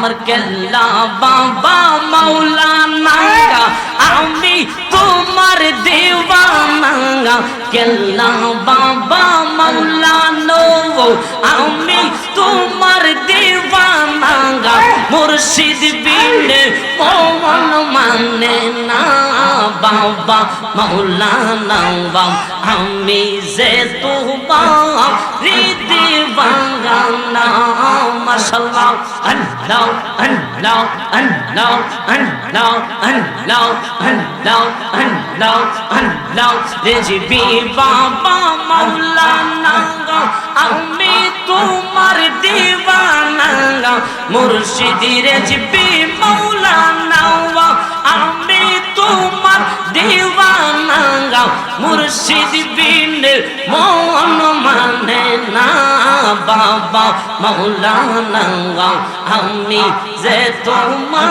আমার কেল্লা বাবা মৌলানা আমি তোমার দেওয়ানা। কেল্লা বাবা মৌলানো আমি তোমার দেওয়ানা মুর্শিদ বিন মন মানে না বাবা মাওলানা বাবা, আমি যে তোমার দিবাঙ্গানা মাশাআল্লাহ আল্লাহ আল্লাহ আল্লাহ আল্লাহ আল্লাহ আল্লাহ আল্লাহ আল্লাহ, রেজিবি বাবা মাওলানা আমি তোমার মুর্শিদি জিবি মৌলানা আমি তোমার দিবানা মুর্শিদ বিন মন মানে না, বাবা মৌলানা আমি যে তোমার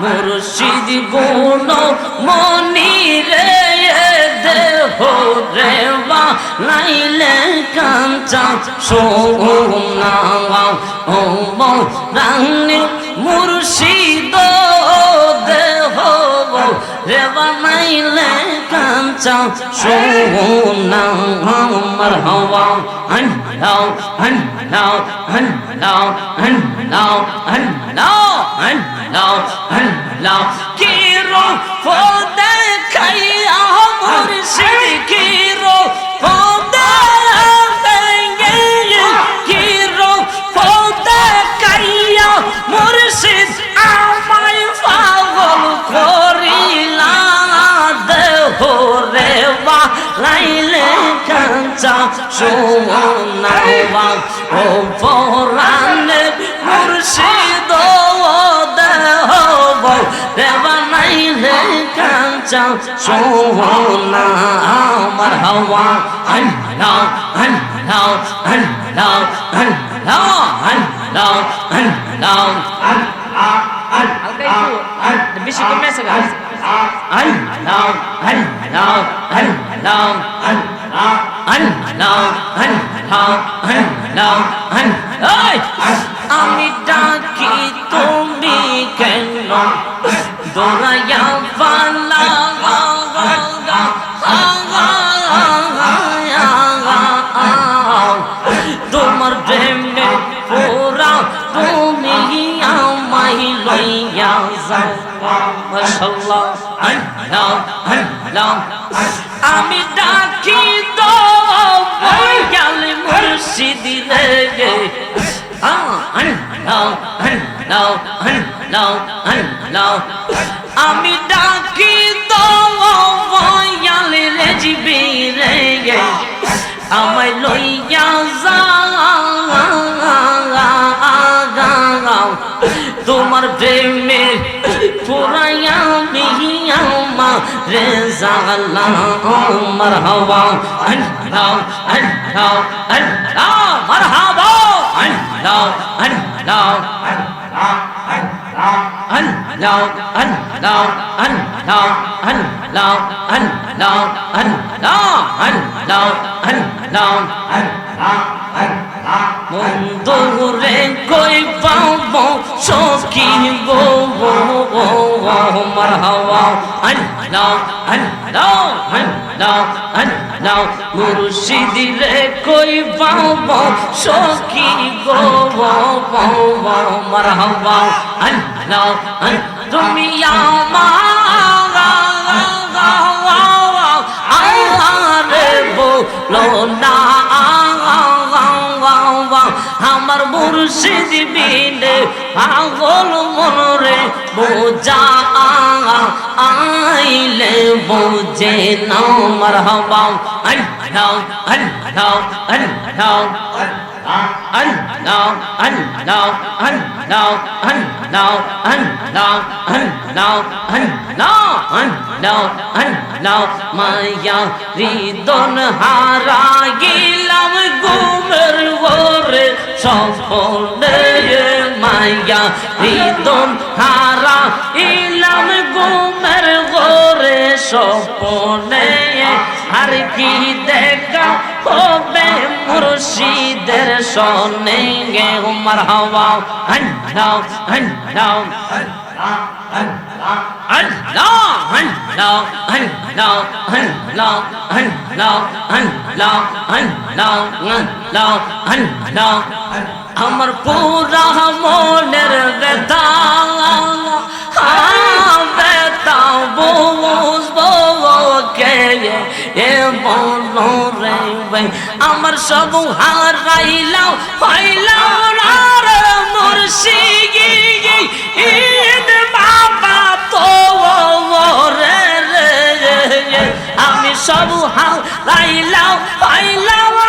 মুর্শিদ গুণ মনি রে দেহ রে বা লাইলে কাঞ্চা সোনা ও রানী মুর্শিদ দেহ রে বানাইলে কাঞ্চা সোনা আমার হওয়া। হন্ডাও হন্ডাও হন্ডাও হন্ডাও হন্ডাও হন্ডাও হন্ডাও কিরো ফল দেখাইয়া মুর্শিদ কিরো ফল কাঁচা সোনা আমার হাওয়া আল্লাহ আল্লাহ আল্লাহ আল্লাহ আল্লাহ আল্লাহ একটু বেশি কমে আছে গা আল্লাহ আল্লাহ আল্লাহ আল্লাহ আল্লাহ আল্লাহ আল্লাহ আল্লাহ আমি ডাকি তুমি কেন আমি ডাকি তো বয়াল মুর্শিদ রে আল্লাহ আল্লাহ আল্লাহ আল্লাহ। আমি ডাকি তো বয়াল রে জিবি রে আমায় লইয়া যাও তোমার প্রেমে পুরাইয়া মিহিয়া মা রে জালা। মার হওয়া। আল্লাহ আল্লাহ আল্লাহ। মার হওয়া। আল্লাহ আল্লাহ আল্লাহ। আল্লাহ আল্লাহ আল্লাহ আল্লাহ আল্লাহ আল্লাহ আল্লাহ বন্ধুরে কই পাব গো মার হাওয়া আল্লাহ আল্লাহ নাও মুর্শিদি রে কই বাব সখি গো বাব মারহাবা। আন, নাও, আন, তুমি আমার না, আমার মুর্শিদ বিনে পাগল মনরে বোঝা আ আইলে বোঝে না মারহাবা আল্লাহ আল্লাহ আল্লাহ Allah, Allah, Allah, Allah, Allah, Allah, Allah, Allah, Allah, মায়া হৃদন হারা গিলাম গুমের ঘরে সফলে মায়া হৃদন হারা সপনে আর কি দেখা হবে মুর্শিদের সনে গে উমর হওয়া হন্ডাও হন্ডাও আমার পুরা মনের বেদা নাই আমার সব হারাইলাও হইলাও রার মুর্শিগি ঈদ বাবা তো রে, আমি সব হারাইলাও হইলাও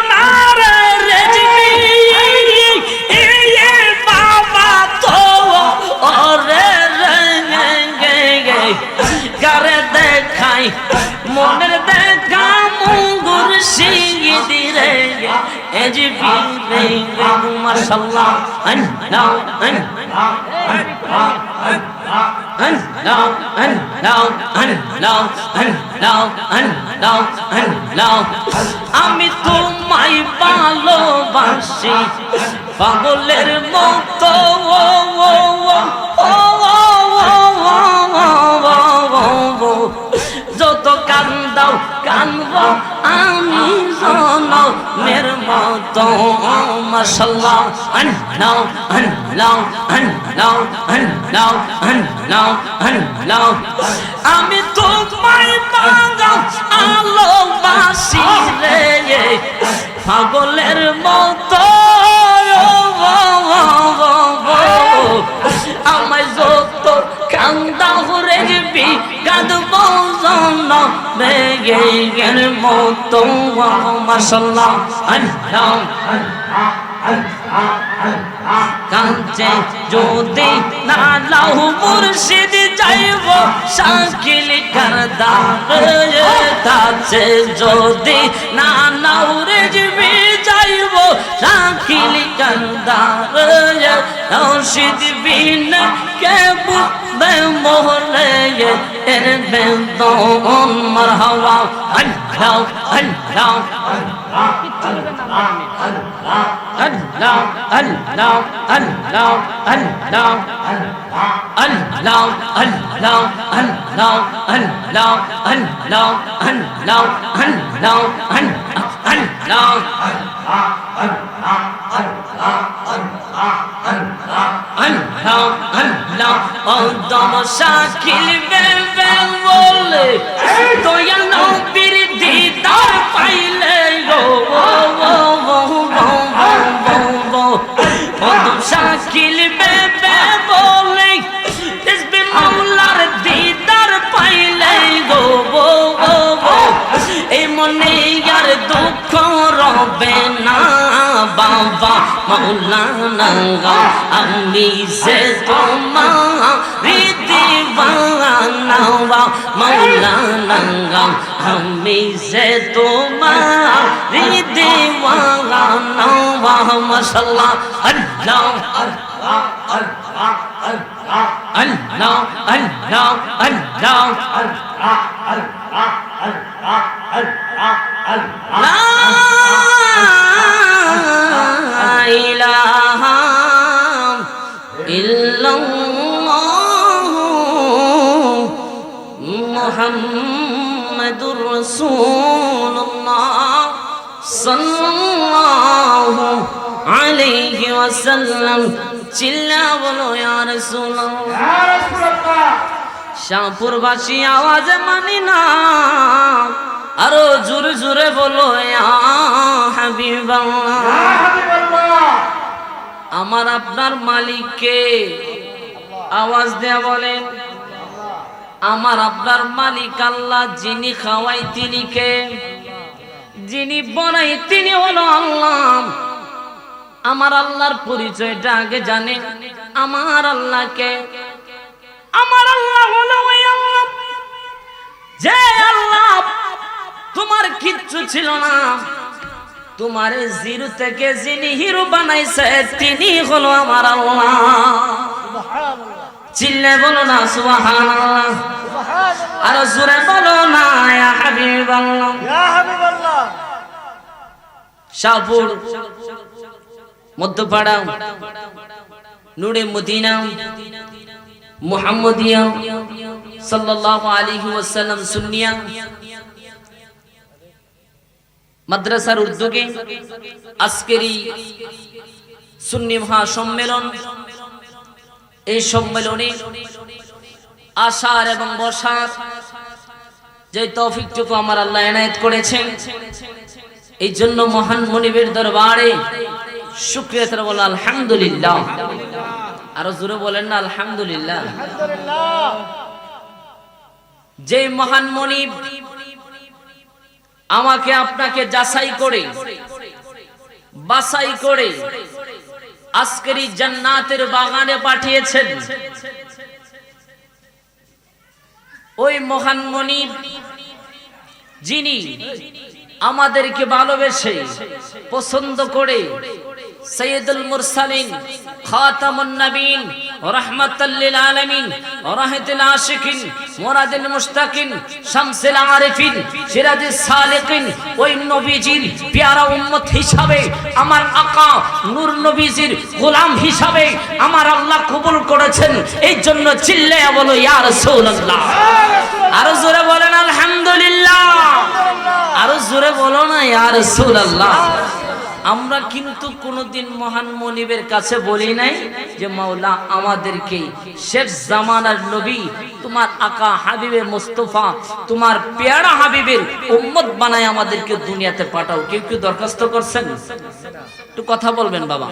يجري بينهم ما شاء الله أن لا أن أن لا أن لا أن لا أن لا أن لا أن لا আমি তোমায় ভালোবাসি পাগলের মতো تو ماشاءاللہ ان لا ان لا ان لا আমি তো মাই আলো বাসি রে, পাগলের মতো। আমায় যত কান্দা হুরে বি কাঁদব জন্ম গেল موت و مسلم কাঁচে যদি না লাউ মুর্শিদ যাইব, শাকিল করদা কাছে যদি না লাউ রে যাবি যাইব, শাকিল করদা মুর্শিদ বিন কে বুবে মোহরে এর বেদন, মারহাবা, আল্লাহ আল্লাহ আল্লাহ। আল্লাহ আল্লাহ আল্লাহ আল্লাহ আল্লাহ আল্লাহ আল্লাহ আল্লাহ আল্লাহ আল্লাহ আল্লাহ আল্লাহ আল্লাহ ও দম শাকিল বেবে বলে দয়াল নবীর দিদার পাইলে শাকিল বেবে বলে ইসবে মাওলার দিদার পাইলে গো এই মনে আর দুঃখ রবে না, বাবা মৌলানা আমি সে তোমার দিবানা নাও মৌলানা আমি যে তোমার দেওয়ানা মশলা আল্লাহ আল্লাহ আল্লাহ আল্লাহ আল্লাহ আল্লাহ আল্লাহ আল্লাহ আল্লাহ আল্লাহ আল্লাহ আল্লাহ লা ইলাহা মুহাম্মাদুর রাসূলুল্লাহ সাল্লাল্লাহু আলাইহি ওয়াসাল্লাম। চিল্লা বলো ইয়া রাসূলুল্লাহ। ইয়া রাসূলুল্লাহ। শাহপুরবাসী আওয়াজে মানি না। আরও জোর জোরে বলো আমার আপনার মালিককে আওয়াজ দেয়া বলেন। আমার আপনার মালিক আল্লাহ, যিনি খাওয়াই তিনি কে? যিনি বনাই তিনি হলো আল্লাহ। আমার আল্লাহর পরিচয়টা আগে জানে। আমার আল্লাহকে আমার আল্লাহ হলো ওই আল্লাহ। যে আল্লাহ, তোমার কিচ্ছু ছিল না। তোমার জিরো থেকে যিনি হিরো বানাইছে তিনি হলো আমার আল্লাহ। চিল্লে বলো না সুবহানাল্লাহ। আর জোরে বলো না শাহপুর মধ্যপাড়া নুরে মদিনা মুহাম্মদিয়া সাল্লাল্লাহু আলাইহি ওয়াসাল্লাম সুন্নিয়া মাদ্রাসার উদ্যোগে আজকের এই সুন্নি মহা সম্মেলন এই সম্মেলনে আসার এবং বসার যে তৌফিকটুকু আমার আল্লাহ এনায়েত করেছেন, এই জন্য মহান মনিবের দরবারে শুক্রিয়া তারা বলো আলহামদুলিল্লাহ। আরও জোরে বলেন না, আলহামদুলিল্লাহ। যে মহান মনিব আমাকে আপনাকে যাচাই করে, বাছাই করে আজকের এই জান্নাতের বাগানে পাঠিয়েছেন ওই মহান মনিব যিনি আমাদেরকে ভালোবেসে পছন্দ করে সৈয়দুল মুরসালিন, খাতামুন নবীন রাহমাতাল লিল আলামিন রাহমাতুল আশিকিন, মুরাদুল মুশতাকিন, শামসুল আরিফিন, সিরাজুস সালিকিন, ওই নবীজির পেয়ারা উম্মত হিসাবে, আমার আকা নূর নবীজির গোলাম হিসাবে আমার আল্লাহ কবুল করেছেন। এই জন্য চিল্লায়া বলো, ইয়া রাসূলুল্লাহ। আরও জোরে বলেন, আলহামদুলিল্লাহ। আরও জোরে বলো না, ইয়া রাসূলুল্লাহ। আমরা কিন্তু কোনোদিন মহান মনিবের কাছে বলি নাই যে, মাওলা, আমাদেরকে শেষ জামানার নবী, তোমার আকা হাবিবে মোস্তফা, তোমার পেয়ারা হাবিবের উম্মত বানায় আমাদেরকে দুনিয়াতে পাঠাও। কেউ কেউ দরখাস্ত করছেন? একটু কথা বলবেন, বাবা।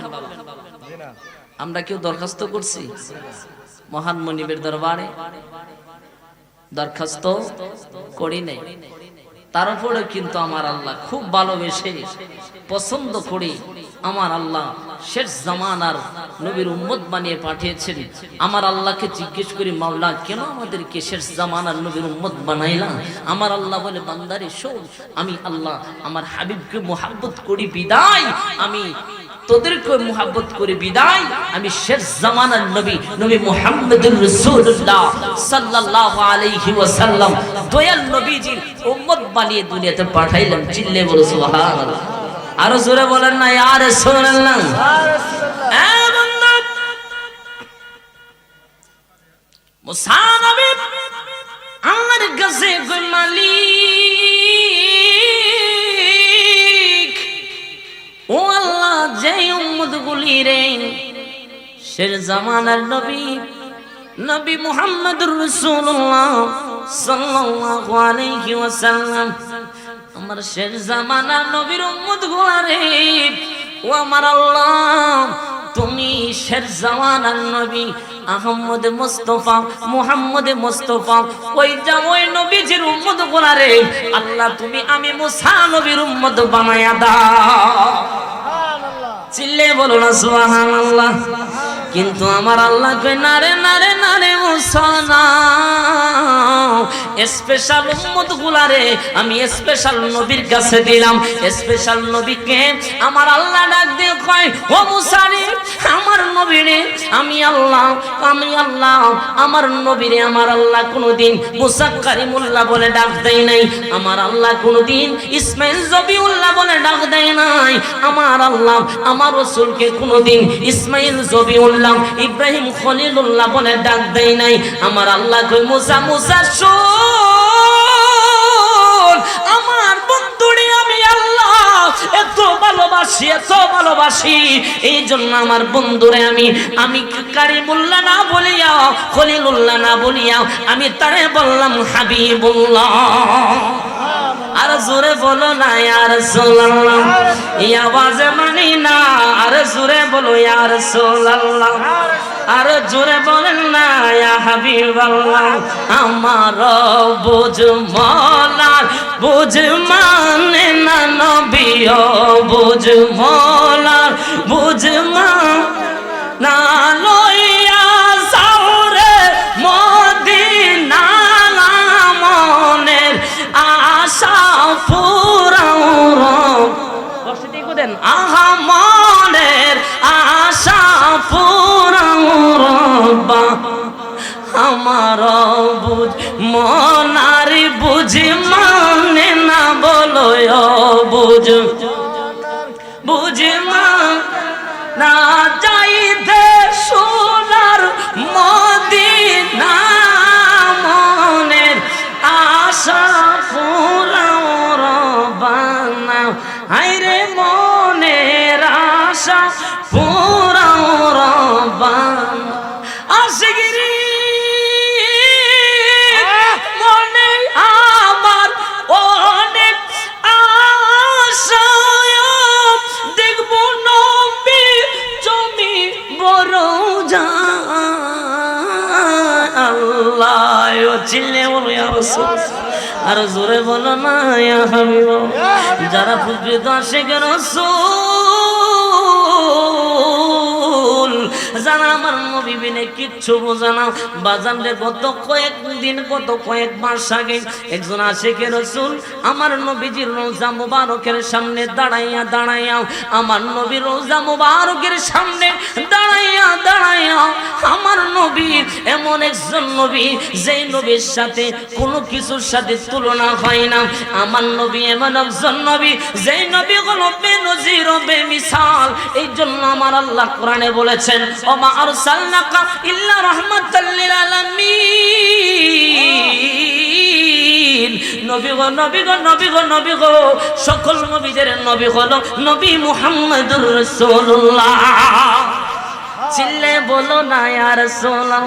আমরা কেউ দরখাস্ত করছি? মহান মনিবের দরবারে দরখাস্ত করি নাই। তারপরে কিন্তু আমার আল্লাহ খুব ভালোবেসে, পছন্দ করে আমার আল্লাহ শেষ জামানার নবীর উম্মত বানিয়ে পাঠিয়েছেন। আমার আল্লাহকে জিজ্ঞেস করি, মাওলা, কেন আমাদেরকে শেষ জামানার নবীর উম্মত বানাইলাম আমার আল্লাহ বলে, বান্দারে, শোন, আমি আল্লাহ, আমার হাবিবকে মোহাব্বত করি, বিদায়। আমি তোদেরকে মোহাব্বত করে বিদায়। আমি শেষ জামানার নবী নবী মুহাম্মদুর রাসূলুল্লাহ সাল্লাল্লাহু আলাইহি ওয়াসাল্লাম। দয়াল নবীজির উম্মত বানিয়ে দুনিয়াতে পাঠাইলাম চিল্লে বলো, সুবহানাল্লাহ। আরও জোরে বলেন না, ইয়া রাসূলুল্লাহ। মুসা নবী, আল্লাহর কাছে মালিক। শের জামানার নবী নবী মুহাম্মদুর রাসূলুল্লাহ সাল্লাল্লাহু আলাইহি ওয়াসাল্লাম। আমার শের জামানার নবীর উম্মত গুলারে ও আমার আল্লাহ, তুমি শের জামানার নবী আহমদ মুস্তফা, মুহাম্মদ মুস্তফা, ওই যা ওই নবীজির উম্মত গুলারে আল্লাহ তুমি আমি মুসা নবীর উম্মত বানায়া দাও। চিল্লে বলো না সুহান আল্লাহ কিন্তু আমার আল্লাহ নারে নারে নারে মুসানা স্পেশাল উম্মত গুলারে আমি স্পেশাল নবীর কাছে দিলাম। স্পেশাল নবীকে আমার আল্লাহ ডাক দিয়ে কয়, ও মুসারে আমার নবীরে, আমি আল্লাহ আমি আল্লাহ, আমার নবীরে আমার আল্লাহ কোনোদিন মুসা কারিমুল্লাহ বলে ডাক দেয় নাই। আমার আল্লাহ কোনোদিন ইসমাইল জবিউল্লাহ বলে ডাক দেয় নাই। আমার আল্লাহ, আমার রসুলকে কোনোদিন ইসমাইল ইব্রাহিম বলে ডাক দেয় নাই। আমার আল্লাহ কই মুসা মুসা আমার বন্ধুরে আমি আল্লাহ, এত ভালোবাসি এত ভালোবাসি। এই জন্য আমার বন্ধুরে আমি আমি কারিমুল্লাহ না বলিয়া, খলিলুল্লাহ না বলিয়া, আমি তারে বললাম হাবিবুল্লাহ। আর জোরে বলো না আর সোল্লাহ এই মানি না, আর জোরে বলো ইয়ার সোল্লাহ আর জোরে বলেন না হাবিবাল্লাহ, আমার বুঝ মলার বুঝ মানে না নবীও বুঝ মলার বুঝ মা না মনের আশা ফুরাও রবানা আশিগিরি, মনে আমার অনেক আশা। দেখব নবী জমি বড় আল্লাহ ইয়া রাসূল আর জোরে বলো না যারা হাবিব। যারা আসে আশিক রাসূল। যারা আমার নবী বিনে কিচ্ছু বোঝে না। বাজানরে গত কয়েকদিন গত কয়েক মাস আগে একজন আশেকে রসুল আমার নবীজির রোজা মুবারকের সামনে দাঁড়াইয়া দাঁড়াইয়া, আমার নবী রোজা মুবারকের সামনে দাঁড়াইয়া দাঁড়াইয়া আমার নবী, এমন একজন নবী যেই নবীর সাথে কোনো কিছুর সাথে তুলনা হয় না। আমার নবী এমন একজন নবী যেই নবী হলো বেনজির ও বেমিসাল। এই জন্য আমার আল্লাহ কোরআনে বলেছেন ওমা আরসালনাকা ইল্লা রাহমাতাল লিল আলামিন। নবী গো নবী গো নবী গো নবী গো, সকল নবীদের নবী হলো নবী মুহাম্মদুর রাসূলুল্লাহ। চিল্লে বলো না, ইয়া রাসূলুল্লাহ।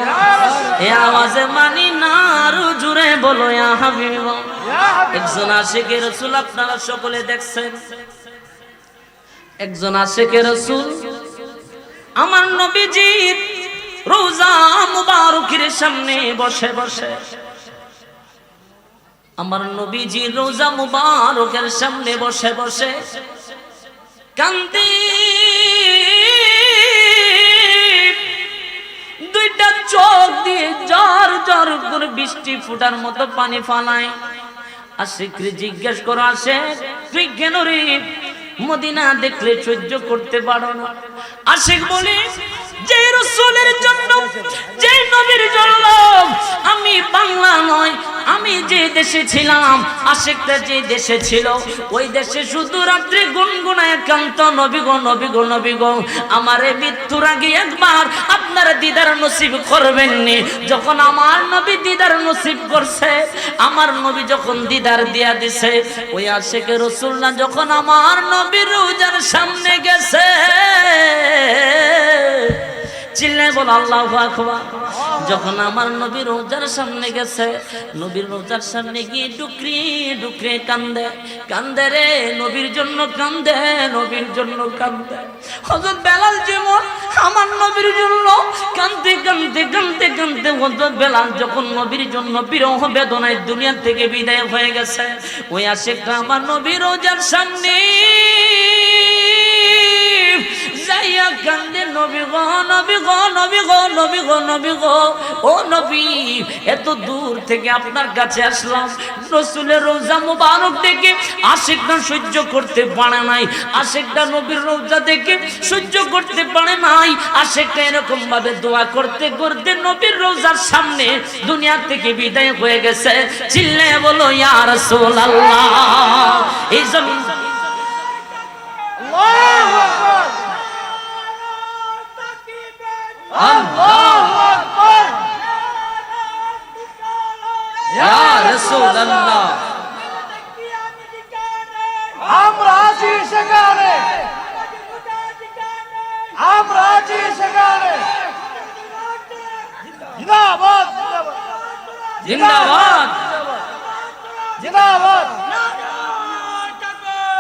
এ আওয়াজে মানি না, আরও জুড়ে বলো একজন আশিকে রাসূল আপনারা সকলে দেখছেন? একজন আশিকে রাসূল আমার নবীজির রোজা মুবারকের সামনে বসে বসে। আমার নবীজির রোজা মুবারকের সামনে বসে বসে। কান্দি দুইটা চোখ দিয়ে জ্বর জ্বর করে বৃষ্টি ফুটার মতো পানি ফালায়। আশিকরে জিজ্ঞেস করো আসে তুই কেন রে? মদিনা দেখলে সহ্য করতে পারো না। আশিক বলে যে রসুলের জন্য, যে নবীর জন্য, আমি বাংলা নয়, আমি যে দেশে ছিলাম, আশেকটা যে দেশে ছিল, ওই দেশে শুধু রাত্রে গুনগুনায় একান্ত নবী গো নবী গো নবী গো, আমারে মৃত্যুর আগে একবার আপনার দিদার নসিব করবেননি। যখন আমার নবী দিদার নসিব করছে, আমার নবী যখন দিদার দিয়া দিছে, ওই আশেকে রসুল না যখন আমার নবীর রোজার সামনে গেছে চিল্লায় বল, আল্লাহ যখন আমার নবীর রোজার সামনে গেছে নবীর রোজার সামনে গিয়ে ডুকরি, ডুকরে কান্দে কান্দে রে, নবীর জন্য কান্দে, নবীর জন্য কান্দে। হজরত বেলাল যেমন আমার নবীর জন্য কান্দতে কান্দতে কান্দতে কান্দতে হজরত বেলাল যখন নবীর জন্য বিরহ বেদনায় দুনিয়া থেকে বিদায় হয়ে গেছে, ওই আশেকটা আমার নবীর রোজার সামনে যাইয়া কান্দে নবী গো নবী গো নবী গো নবী গো নবী গো। ও নবী, এত দূর থেকে আপনার কাছে আসলাম। রসুলের রোজা মুবারক দেখে আশিকটা সহ্য করতে পারে নাই। আশিকটা নবীর রোজা দেখে সহ্য করতে পারে নাই। আশিকটা এরকম ভাবে দোয়া করতে করতে নবীর রোজার সামনে দুনিয়া থেকে বিদায় হয়ে গেছে। চিল্লে বলো, ইয়া রাসূলুল্লাহ। এই জমিন ইয়া রাসূলুল্লাহ আমরা আছি সেখানে আমরা আছি সেখানে জিন্দাবাদ জিন্দাবাদ জিন্দাবাদ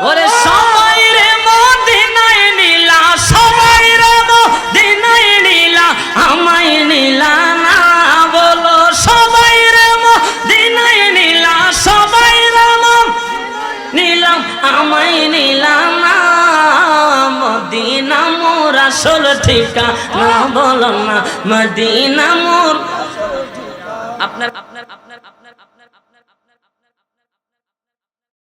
ওরে সবাই না মদিনা মোর আসল ঠিকা না বলো না মদিনা মোর আপনার আপনার আপনার